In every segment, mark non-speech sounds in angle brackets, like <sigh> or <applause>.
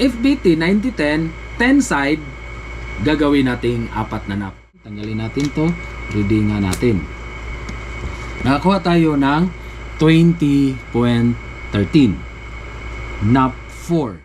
FBT 9010, 10 side, gagawin nating apat na nap. Tanggalin natin to, ready nga natin. Nakakuha tayo ng 20.13. Nap 4.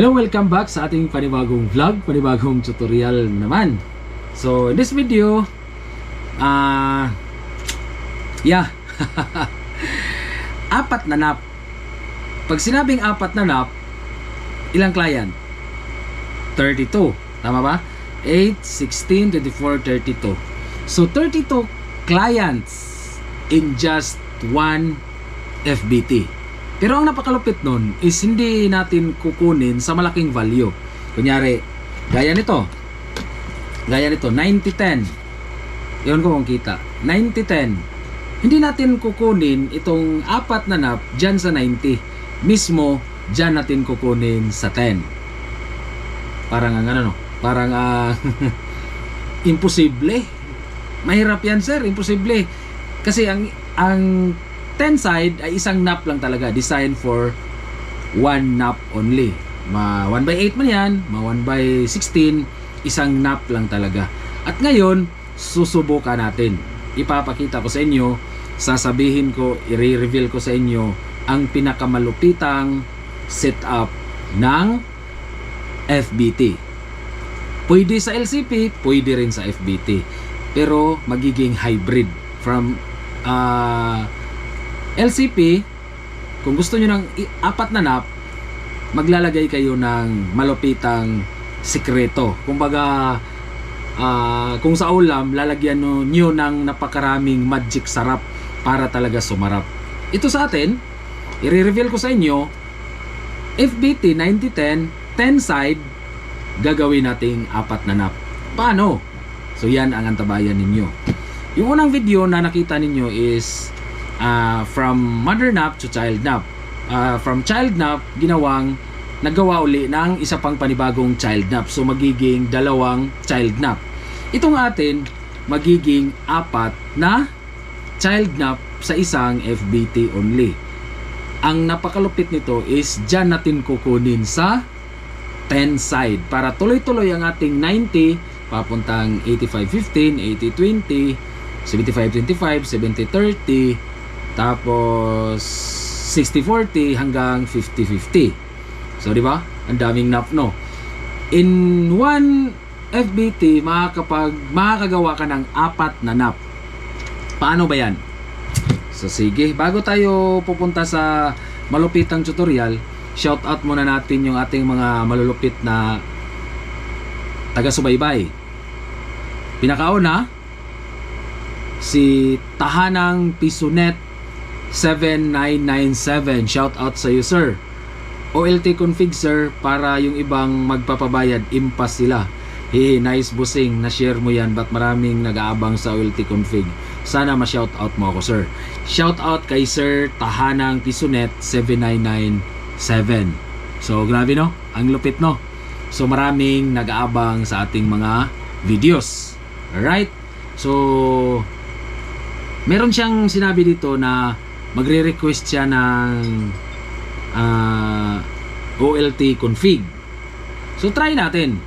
Hello, welcome back sa ating panibagong vlog, panibagong tutorial naman. So, in this video, ah, yeah, <laughs> apat na nap. Pag sinabing apat na nap, ilang client? 32. Tama ba? 8, 16, 24, 32. So, 32 clients in just one FBT. Pero ang napakalupit nun is hindi natin kukunin sa malaking value. Kunyari, gaya nito. Gaya nito, 90-10. Yun kung kita. 90-10. Hindi natin kukunin itong apat na nap dyan sa 90. Mismo, dyan natin kukunin sa 10. Parang ang ano no? Parang ah <laughs> imposible. Mahirap yan sir, imposible. Kasi ang ang 10 side ay isang nap lang talaga, designed for one nap only. Ma 1 by 8 man yan, ma 1 by 16, isang nap lang talaga. At ngayon, susubukan natin. Ipapakita ko sa inyo, sasabihin ko, i-reveal ko sa inyo ang pinakamalupitang setup ng FBT. Pwede sa LCP, pwede rin sa FBT. Pero magiging hybrid from ah LCP, kung gusto nyo ng apat na nap, maglalagay kayo ng malupitang sikreto. Kumbaga, ah, kung sa ulam, lalagyan nyo ng napakaraming magic sarap para talaga sumarap. Ito sa atin, i-reveal ko sa inyo, FBT 9010, 10 side, gagawin nating apat na nap. Paano? So yan ang antabayan ninyo. Yung unang video na nakita ninyo is ah, from mother nap to child nap. Ah, from child nap, ginawang nagawa uli ng isa pang panibagong child nap. So magiging dalawang child nap. Itong atin, magiging apat na child nap sa isang FBT only. Ang napakalupit nito is dyan natin kukunin sa 10 side para tuloy-tuloy ang ating 90 papuntang 85-15, 80-20, 75-25, 70-30, tapos 60-40 hanggang 50-50. So, di ba? Ang daming nap, no? In one FBT, makakapag, makakagawa ka ng apat na nap. Paano ba yan? So, sige. Bago tayo pupunta sa malupitang tutorial, shout out muna natin yung ating mga malulupit na taga-subaybay. Pinakauna, si Tahanang Pisunet 7997. Shout out sa iyo, sir. OLT config, sir, para yung ibang magpapabayad, impas sila. Hehe, nice busing. Na-share mo yan. Ba't maraming nag-aabang sa OLT config? Sana ma-shout out mo ako, sir. Shout out kay Sir Tahanang Pisunet 7997. So, grabe no? Ang lupit no? So, maraming nag-aabang sa ating mga videos. Alright? So, meron siyang sinabi dito na magre-request siya ng ah, OLT config. So try natin.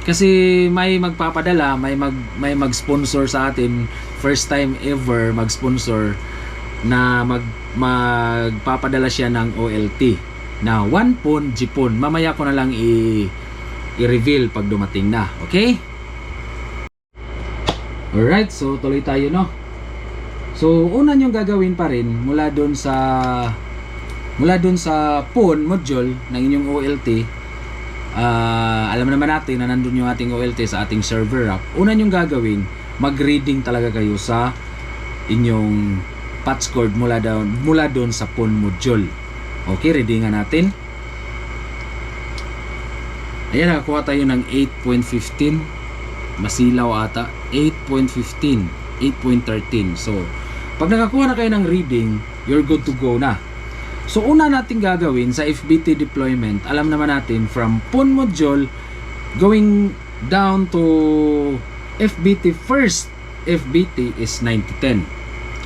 Kasi may magpapadala, may mag may mag-sponsor sa atin first time ever mag-sponsor na mag magpapadala siya ng OLT na 1 pon Jipon. Mamaya ko na lang i i-reveal pag dumating na. Okay? Alright, so tuloy tayo no. So, una nyo gagawin pa rin mula doon sa mula doon sa phone module ng inyong OLT ah, alam naman natin na nandun yung ating OLT sa ating server app. Una nyong gagawin mag-reading talaga kayo sa inyong patch cord mula doon mula doon sa phone module. Okay readingan natin. Ayan nakakuha tayo ng 8.15 masilaw ata. 8.15 8.13 so pag nakakuha na kayo ng reading you're good to go na So una natin gagawin sa FBT deployment, alam naman natin from PUN module going down to FBT first FBT is 9010.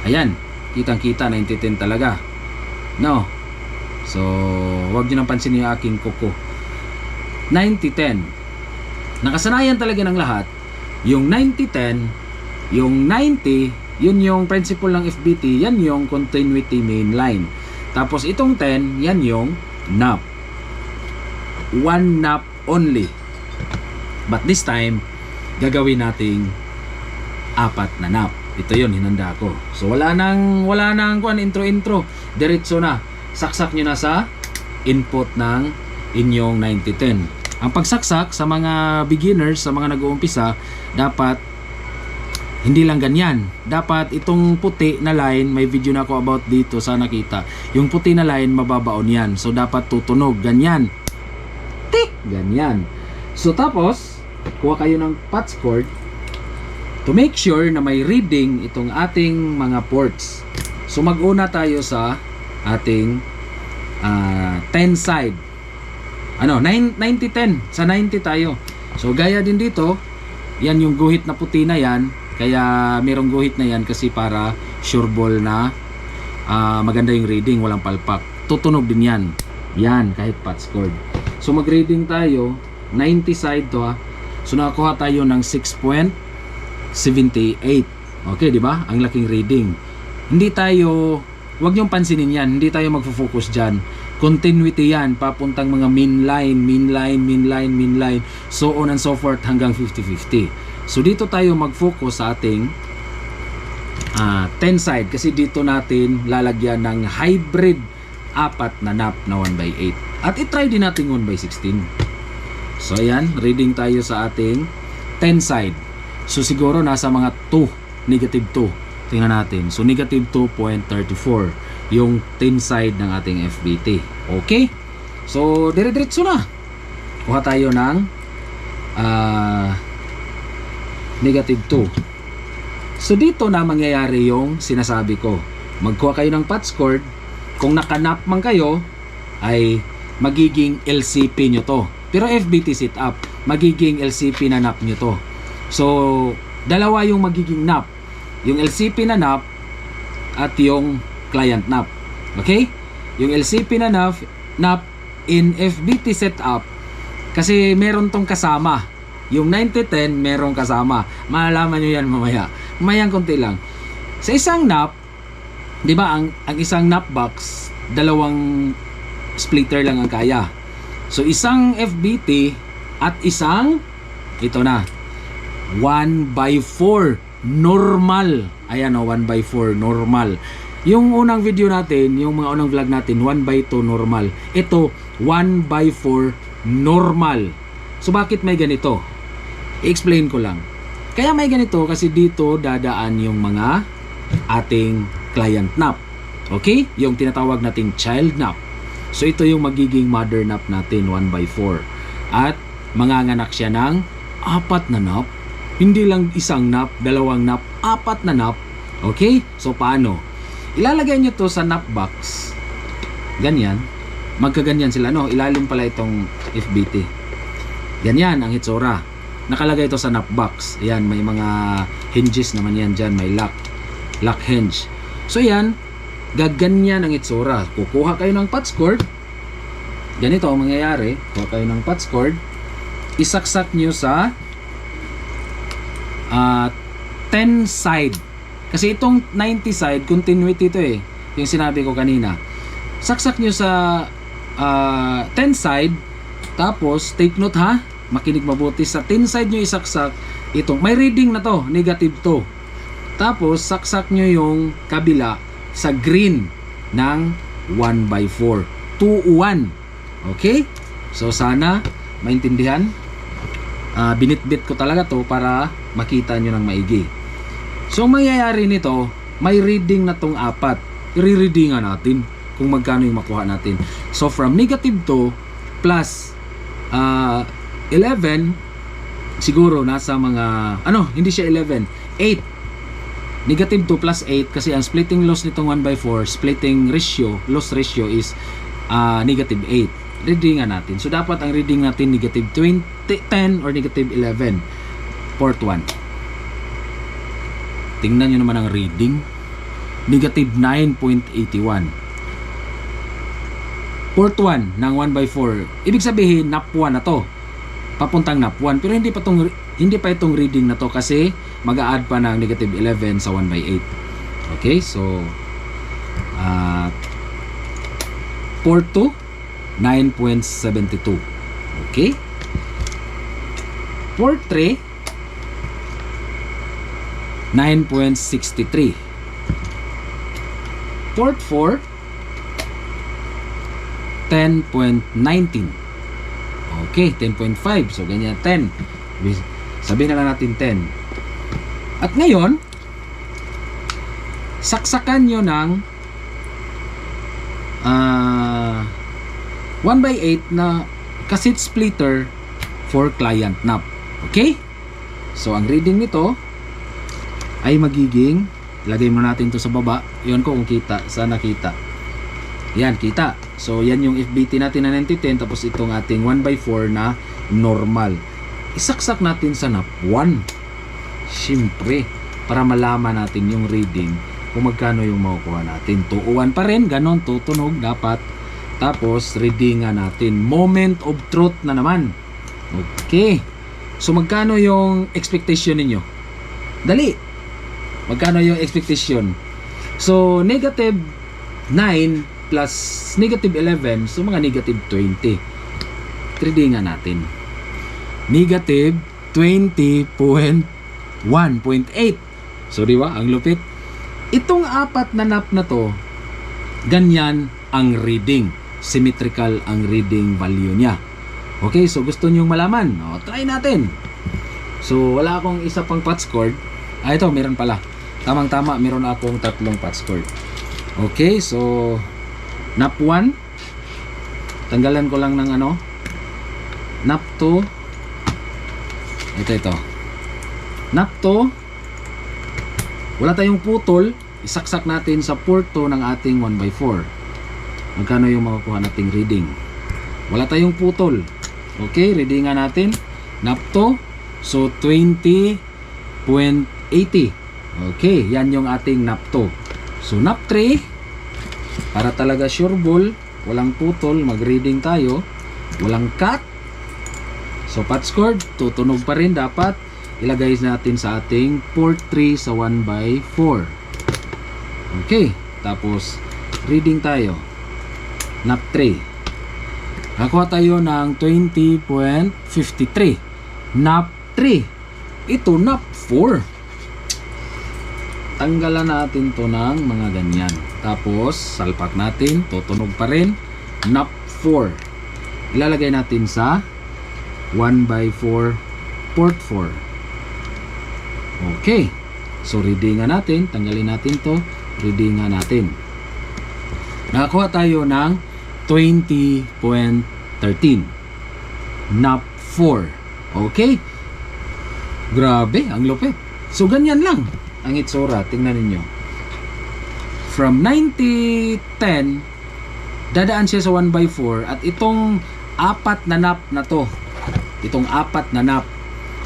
Ayan, kitang-kita 9010 talaga. No. So, wag niyo nang pansinin yung aking kuko. 9010. Nakasanayan talaga ng lahat yung 9010, yung 90, yun yung principle ng FBT, yan yung continuity main line. Tapos itong 10, yan yung nap. One nap only. But this time, gagawin nating apat na nap. Ito yun, hinanda ko. So wala nang, wala nang kuan, intro-intro. Diretso na. Saksak nyo na sa input ng inyong 9010. Ang pagsaksak sa mga beginners, sa mga nag-uumpisa, dapat hindi lang ganyan. Dapat itong puti na line, may video na ako about dito, sana nakita. Yung puti na line, mababaon yan. So, dapat tutunog. Ganyan. Tik! Ganyan. So, tapos, kuha kayo ng patch cord to make sure na may reading itong ating mga ports. So, mag-una tayo sa ating ah, 10 side. Ano, 9, 90-10. Sa 90 tayo. So, gaya din dito, yan yung guhit na puti na yan, kaya merong guhit na yan kasi para sure ball na ah, maganda yung reading, walang palpak. Tutunog din yan. Yan, kahit patch cord. So mag-reading tayo, 90 side to ha. So nakakuha tayo ng 6.78. Okay, di ba? Ang laking reading. Hindi tayo, wag niyong pansinin yan, hindi tayo magfo-focus dyan. Continuity yan, papuntang mga min line, min line, min line, min line, so on and so forth hanggang 50-50. So dito tayo mag-focus sa ating ah, 10 side kasi dito natin lalagyan ng hybrid apat na nap na 1x8. At itry din natin 1x16. So ayan, reading tayo sa ating 10 side. So siguro nasa mga 2, negative 2. Tingnan natin. So negative 2.34 yung 10 side ng ating FBT. Okay? So dire-diretso na. Kuha tayo ng ah negative 2. So dito na mangyayari yung sinasabi ko. Magkuha kayo ng patch cord. Kung nakanap man kayo, ay magiging LCP nyo to. Pero FBT setup, magiging LCP na nap nyo to. So, dalawa yung magiging nap. Yung LCP na nap at yung client nap. Okay? Yung LCP na nap, nap in FBT setup, kasi meron tong kasama. Yung 9010 merong kasama. Malalaman nyo yan mamaya. Mamayang konti lang. Sa isang nap, 'di ba, ang ang isang nap box, dalawang splitter lang ang kaya. So isang FBT at isang ito na 1 by 4 normal. Ayan o, 1 by 4 normal. Yung unang video natin, yung mga unang vlog natin, 1 by 2 normal. Ito, 1 by 4 normal. So bakit may ganito? I-explain ko lang. Kaya may ganito kasi dito dadaan yung mga ating client nap. Okay? Yung tinatawag nating child nap. So ito yung magiging mother nap natin 1 by 4. At manganganak siya ng apat na nap. Hindi lang isang nap, dalawang nap, apat na nap. Okay? So paano? Ilalagay nyo to sa nap box. Ganyan. Magkaganyan sila, no? Ilalim pala itong FBT. Ganyan ang hitsura. Nakalagay ito sa nap box. Ayan, may mga hinges naman yan dyan. May lock. Lock hinge. So yan, gaganyan ang itsura. Kukuha kayo ng patch cord. Ganito ang mangyayari. Kuha kayo ng patch cord. Isaksak nyo sa ah 10 side. Kasi itong 90 side, continuity ito eh. Yung sinabi ko kanina. Saksak nyo sa ah 10 side. Tapos, take note ha. Makinig mabuti. Sa 10 side nyo isaksak. Itong, may reading na to. Negative 2. Tapos, saksak nyo yung kabila sa green ng 1 by 4. 2-1. Okay? So, sana maintindihan. Ah, binitbit ko talaga to para makita nyo ng maigi. So, ang mangyayari nito, may reading na tong apat. I-readingan natin kung magkano yung makuha natin. So, from negative 2 plus ah, 11, siguro nasa mga, ano, hindi siya 11, 8. Negative 2 plus 8 kasi ang splitting loss nitong 1 by 4, splitting ratio, loss ratio is ah, negative 8. Readingan natin. So, dapat ang reading natin negative 20, 10 or negative 11. Port 1. Tingnan nyo naman ang reading. Negative 9.81. Port 1 ng 1 by 4. Ibig sabihin, NAP 1 na to. Papuntang NAP 1. Pero hindi pa, tong, hindi pa itong reading na to kasi mag add pa ng negative 11 sa 1 by 8. Okay, so uh, port 2, 9.72. Okay? Port 3, 9.63. Port 4, 10.19. Okay, 10.5. So, ganyan, 10. Sabihin na lang natin 10. At ngayon, saksakan nyo ng ah 1 by 8 na cassette splitter for client nap. Okay? So, ang reading nito ay magiging lagay mo natin to sa baba. Yun ko kung kita. Sana kita. Yan, kita. So, yan yung FBT natin na 9010 tapos itong ating 1 by 4 na normal. Isaksak natin sa NAP 1. Siyempre, para malaman natin yung reading kung magkano yung makukuha natin. 201 pa rin, ganon, tutunog dapat. Tapos, readingan natin. Moment of truth na naman. Okay. So, magkano yung expectation ninyo? Dali. Magkano yung expectation? So, negative 9 plus negative 11, so mga negative 20. Readingan natin. Negative 20.1.8. So, di ba? Ang lupit. Itong apat na nap na to, ganyan ang reading. Symmetrical ang reading value niya. Okay, so gusto nyong malaman. O, try natin. So, wala akong isa pang patch cord. Ah, ito, meron pala. Tamang-tama, meron akong tatlong patch cord. Okay, so, nap 1. Tanggalan ko lang ng ano. Nap 2. Ito, ito. Nap 2. Wala tayong putol. Isaksak natin sa port 2 ng ating 1x4. Magkano yung makukuha nating reading? Wala tayong putol. Okay, readingan natin. Nap 2. So, 20.80. Okay, yan yung ating nap 2. So, nap 3. Para talaga sure ball, walang putol, mag-reading tayo. Walang cut. So, patch cord, tutunog pa rin dapat. Ilagay natin sa ating port 3 sa 1 by 4. Okay, tapos reading tayo. Nap 3. Nakuha tayo ng 20.53. Nap 3. Ito, nap 4. Tanggalan natin to ng mga ganyan. Tapos, salpak natin. Tutunog pa rin. Nap 4. Ilalagay natin sa 1 by 4 port 4. Okay. So, readingan natin. Tanggalin natin to. Readingan natin. Nakakuha tayo ng 20.13. Nap 4. Okay? Grabe, ang lupit. So, ganyan lang ang itsura. Tingnan ninyo. From 90.10, dadaan siya sa 1 by 4 at itong apat na nap na to, itong apat na nap,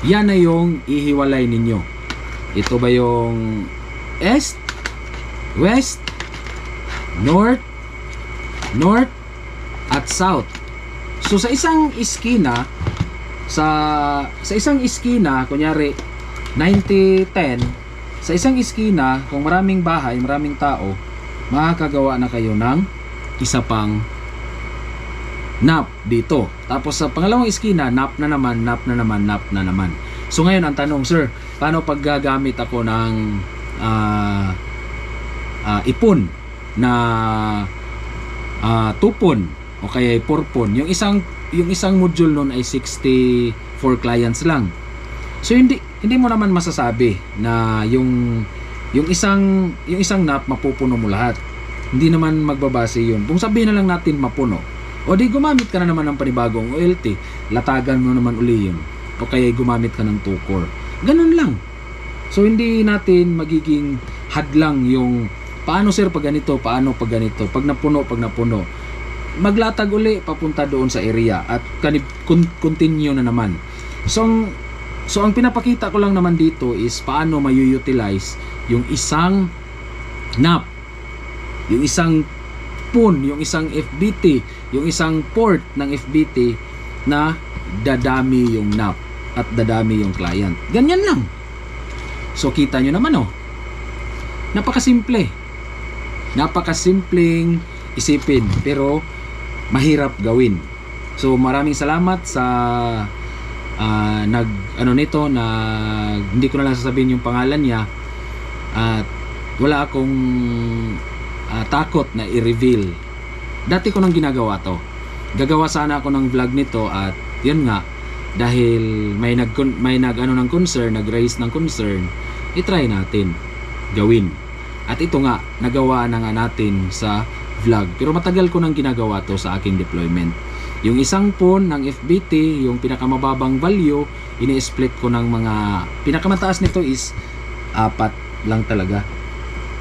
yan na yung ihiwalay ninyo. Ito ba yung East, West, North, North, at South. So sa isang iskina, sa sa isang iskina, kunyari 90-10, sa isang iskina, kung maraming bahay, maraming tao, makakagawa na kayo ng isa pang nap dito. Tapos sa pangalawang iskina, nap na naman, nap na naman, nap na naman. So ngayon ang tanong, sir, paano pag gagamit ako ng ah, ah, ipon na ah, tupon o kaya ay porpon. Yung isang yung isang module nun ay 64 clients lang. So hindi hindi mo naman masasabi na yung yung isang yung isang NAP mapupuno mo lahat. Hindi naman magbabase yun. Kung sabihin na lang natin mapuno, o di gumamit ka na naman ng panibagong OLT, latagan mo naman uli yun. O kaya gumamit ka ng 2-core. Ganun lang. So hindi natin magiging hadlang yung paano sir pag ganito, paano pag ganito, pag napuno, pag napuno. Maglatag uli papunta doon sa area at continue na naman. So so ang pinapakita ko lang naman dito is paano mayu-utilize yung isang NAP, yung isang PUN, yung isang FBT, yung isang port ng FBT na dadami yung NAP at dadami yung client. Ganyan lang. So kita nyo naman oh. Napakasimple. Napakasimpleng isipin pero mahirap gawin. So maraming salamat sa ah, nag ano nito na hindi ko na lang sasabihin yung pangalan niya at wala akong ah, takot na i-reveal. Dati ko nang ginagawa to. Gagawa sana ako ng vlog nito at yun nga dahil may nag may nag ano ng concern, nag-raise ng concern, i-try natin gawin. At ito nga, nagawa na nga natin sa vlog. Pero matagal ko nang ginagawa to sa aking deployment. Yung isang phone ng FBT, yung pinakamababang value, ini-split ko ng mga pinakamataas nito is apat lang talaga.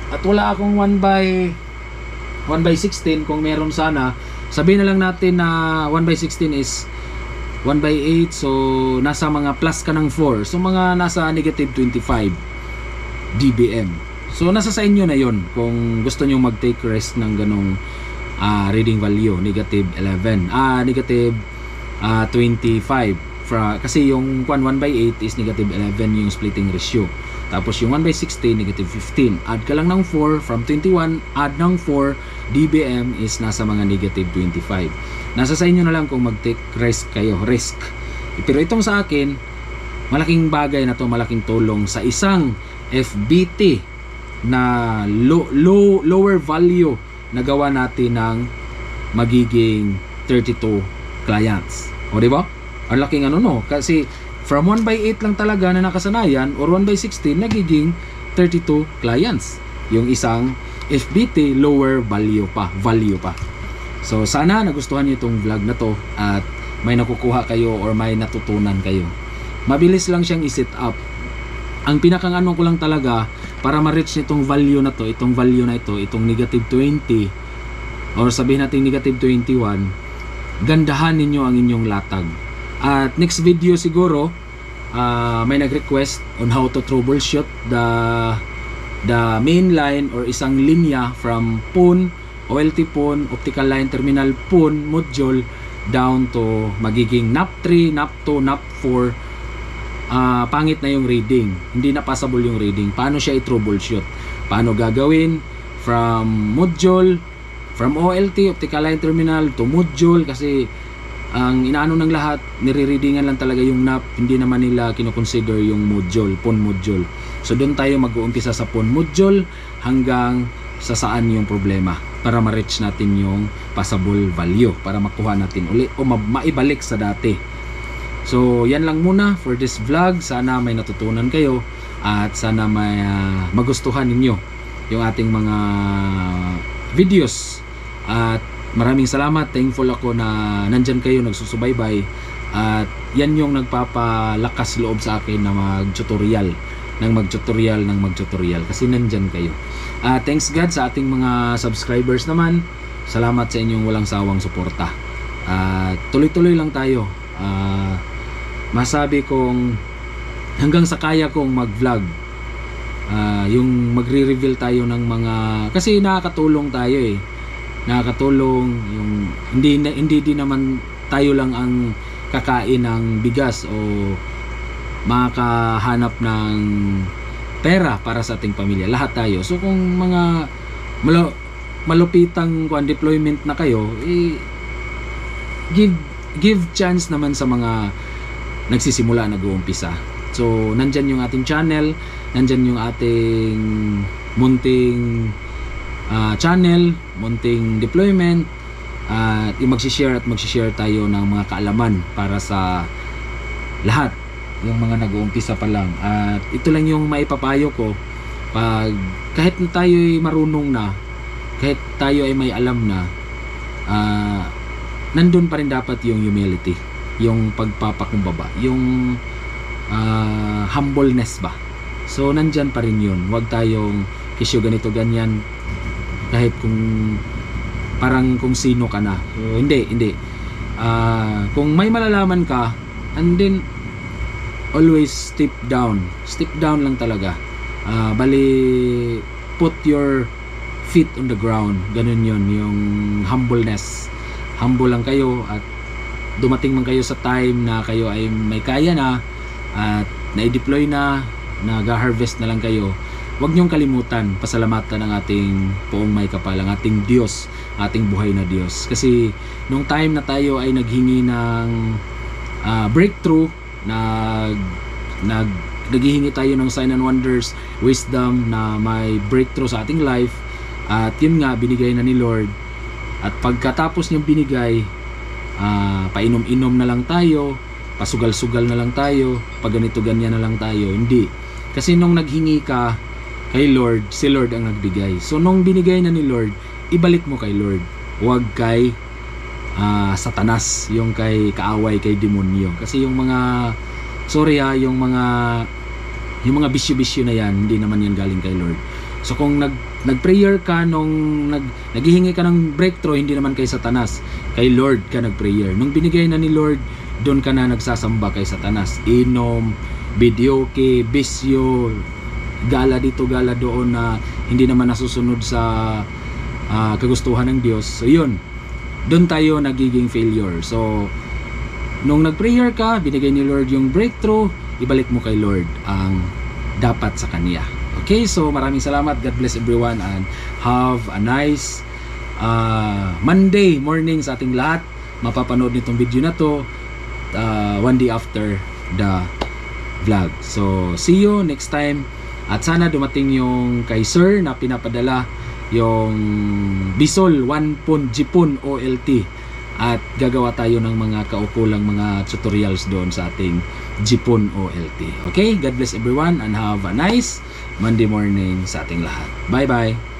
At wala akong 1 by 1 by 16 kung meron sana. Sabihin na lang natin na 1 by 16 is 1 by 8 so nasa mga plus ka ng 4. So mga nasa negative 25 dBm. So nasa sa inyo na yon kung gusto niyo mag-take rest ng ganong ah, reading value, negative 11. Ah, negative ah, 25. Fra, kasi yung 1 1 by 8 is negative 11 yung splitting ratio. Tapos yung 1 by 16, negative 15. Add ka lang ng 4 from 21, add ng 4, dBm is nasa mga negative 25. Nasa sa inyo na lang kung mag-take risk kayo, risk. Pero itong sa akin, malaking bagay na to, malaking tulong sa isang FBT na low, low, lower value na gawa natin ng magiging 32 clients. O di ba? Ang laking ano no, kasi from 1 by 8 lang talaga na nakasanayan or 1 by 16 nagiging 32 clients. Yung isang FBT lower value pa, value pa. So sana nagustuhan niyo itong vlog na to at may nakukuha kayo or may natutunan kayo. Mabilis lang siyang i-set up ang pinakanganong ko lang talaga para ma-reach itong value na to, itong value na ito, itong negative 20 or sabihin natin negative 21, gandahan ninyo ang inyong latag. At next video siguro, uh, may nag-request on how to troubleshoot the the main line or isang linya from PON, OLT PON, optical line terminal PON module down to magiging NAP3, NAP2, NAP4 uh, pangit na yung reading. Hindi na passable yung reading. Paano siya i-troubleshoot? Paano gagawin? From module, from OLT, optical line terminal, to module kasi ang inaano ng lahat, nire-readingan lang talaga yung NAP, hindi naman nila kinoconsider yung module, phone module. So doon tayo mag-uumpisa sa phone module hanggang sa saan yung problema para ma-reach natin yung passable value para makuha natin uli o ma maibalik sa dati So yan lang muna for this vlog. Sana may natutunan kayo at sana may ah, magustuhan ninyo yung ating mga videos. At maraming salamat. Thankful ako na nandyan kayo nagsusubaybay. At yan yung nagpapalakas loob sa akin na mag-tutorial ng mag-tutorial ng mag-tutorial kasi nandyan kayo. Ah, thanks God sa ating mga subscribers naman. Salamat sa inyong walang sawang suporta. Ah, tuloy-tuloy lang tayo. Ah, masabi kong hanggang sa kaya kong mag-vlog. Ah, yung magre-reveal tayo ng mga kasi nakakatulong tayo eh. Nakakatulong yung hindi hindi din naman tayo lang ang kakain ng bigas o makahanap ng pera para sa ating pamilya. Lahat tayo. So kung mga malo, malupitang kuan deployment na kayo, eh, give give chance naman sa mga nagsisimula, nag-uumpisa. So, nandyan yung ating channel. nandyan yung ating munting ah, channel, munting deployment, at yung magsishare at magsishare tayo ng mga kaalaman para sa lahat yung mga nag-uumpisa pa lang at ito lang yung maipapayo ko pag kahit na tayo ay marunong na kahit tayo ay may alam na ah, nandun pa rin dapat yung humility yung pagpapakumbaba yung ah, humbleness ba? So nandyan pa rin yun. Huwag tayong kisyo ganito ganyan. Kahit kung parang kung sino ka na. So, hindi hindi. Ah, kung may malalaman ka and then always step down. Step down lang talaga. Ah, bali put your feet on the ground. Ganun yun yung humbleness. Humble lang kayo at dumating man kayo sa time na kayo ay may kaya na at na-deploy na nag-harvest na lang kayo huwag niyong kalimutan pasalamatan ang ating poong may kapal ang ating Diyos ating buhay na Diyos. Kasi nung time na tayo ay naghingi ng ah, breakthrough nag nag naghihingi tayo ng sign and wonders wisdom na may breakthrough sa ating life at yun nga binigay na ni Lord. At pagkatapos niyang binigay ah, painom-inom na lang tayo pasugal-sugal na lang tayo pag ganito ganyan na lang tayo. Hindi. Kasi nung naghingi ka kay Lord si Lord ang nagbigay. So nung binigay na ni Lord ibalik mo kay Lord. Huwag kay ah, satanas yung kay kaaway kay demonyo. Kasi yung mga sorry ha yung mga yung mga bisyo-bisyo na yan hindi naman yan galing kay Lord. So kung nag nag-prayer ka nung nag naghihingi ka ng breakthrough hindi naman kay satanas. Kay Lord ka nag-prayer. Nung binigay na ni Lord doon ka na nagsasamba kay satanas. Inom videoke bisyo gala dito gala doon na hindi naman nasusunod sa ah, kagustuhan ng Diyos. So yun. Doon tayo nagiging failure. So nung nag-prayer ka binigay ni Lord yung breakthrough ibalik mo kay Lord ang dapat sa kanya okay so maraming salamat. God bless everyone and have a nice ah, Monday morning sa ating lahat. Mapapanood nitong video na to ah, one day after the vlog. So see you next time. At sana dumating yung kay sir na pinapadala yung Bisol 1 pon Jipon OLT at gagawa tayo ng mga kaukulang mga tutorials doon sa ating Jipon OLT. Okay? God bless everyone and have a nice Monday morning sa ating lahat. Bye-bye!